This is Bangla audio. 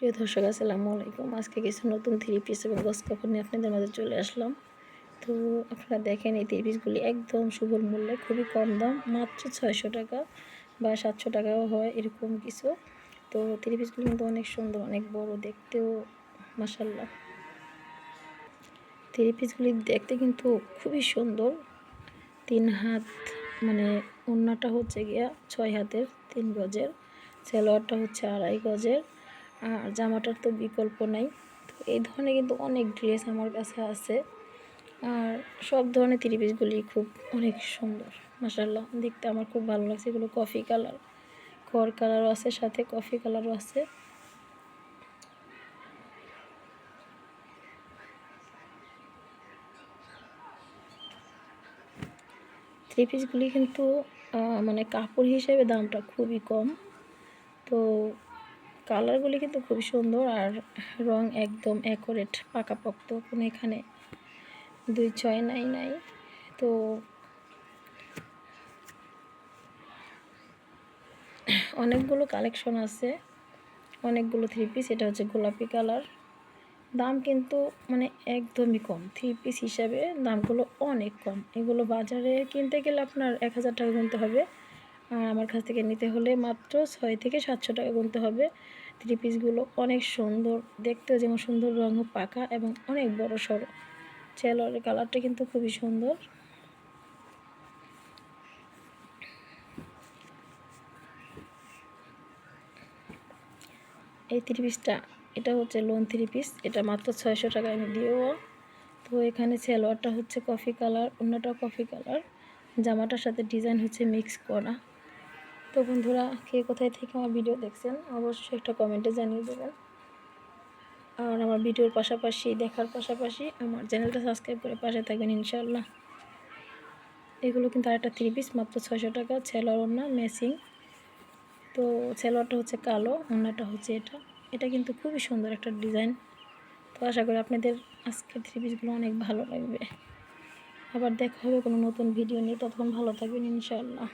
প্রিয় দর্শক, আসসালামু আলাইকুম। আজকে কিছু নতুন থ্রি পিস এবং গস কাপড় নিয়ে আপনাদের মাঝে চলে আসলাম। তো আপনারা দেখেন এই থ্রি পিসগুলি একদম সুবল মূল্যে, খুবই কম দাম, মাত্র ছয়শো টাকা বা সাতশো টাকাও হয় এরকম কিছু। তো থ্রি পিসগুলি কিন্তু অনেক সুন্দর, অনেক বড় দেখতেও মাসাল্লাহ থ্রি পিসগুলি দেখতে কিন্তু খুবই সুন্দর। তিন হাত মানে অন্যটা হচ্ছে গিয়া ছয় হাতের, তিন গজের। সেলোয়ারটা হচ্ছে আড়াই গজের। আর জামাটার তো বিকল্প নাই। তো এই ধরনের কিন্তু অনেক ড্রেস আমার কাছে আছে। আর সব ধরনের থ্রি পিসগুলি খুব অনেক সুন্দর মাসাল্লাহ দেখতে আমার খুব ভালো লাগছে। এগুলো কফি কালার খড় কালারও আছে, সাথে কফি কালারও আছে। থ্রি পিসগুলি কিন্তু মানে কাপড় হিসেবে দামটা খুবই কম। তো কালারগুলি কিন্তু খুবই সুন্দর আর রং একদম অ্যাকোরেট পাকাপোক্ত, কোনো এখানে দুই ছয় নাই নাই। তো অনেকগুলো কালেকশন আছে, অনেকগুলো থ্রি পিস এটা হচ্ছে গোলাপি কালার। দাম কিন্তু মানে একদমই কম থ্রি পিস হিসাবে দামগুলো অনেক কম। এগুলো বাজারে কিনতে গেলে আপনার এক হাজার টাকা গুনতে হবে। আর আমার কাছ থেকে নিতে হলে মাত্র ছয় থেকে সাতশো টাকা গুনতে হবে। থ্রি পিসগুলো অনেক সুন্দর, দেখতেও যেমন সুন্দর রঙ পাকা এবং অনেক বড় সড়ো। চেলোয়ারের কালারটা কিন্তু খুবই সুন্দর। এই থ্রি পিসটা এটা হচ্ছে লোন থ্রি পিস এটা মাত্র ছয়শো টাকা আমি দিয়েও তো এখানে সেলোয়ারটা হচ্ছে কফি কালার অন্যটা কফি কালার জামাটার সাথে ডিজাইন হচ্ছে মিক্স করা। তো বন্ধুরা, কে কোথায় থেকে আমার ভিডিও দেখছেন, অবশ্যই একটা কমেন্টে জানিয়ে দেবেন। আর আমার ভিডিওর পাশাপাশি, দেখার পাশাপাশি আমার চ্যানেলটা সাবস্ক্রাইব করে পাশে থাকবেন ইনশাল্লাহ এগুলো কিন্তু আরেকটা থ্রি পিস মাত্র ছয়শো টাকা ছেলোয়ার ওনা মেসিং তো ছেলোয়ারটা হচ্ছে কালো ওনাটা হচ্ছে এটা। এটা কিন্তু খুবই সুন্দর একটা ডিজাইন তো আশা করি আপনাদের আজকের থ্রি পিসগুলো অনেক ভালো লাগবে। আবার দেখা হবে কোনো নতুন ভিডিও নিয়ে, ততক্ষণ ভালো থাকবেন, ইনশাআল্লাহ।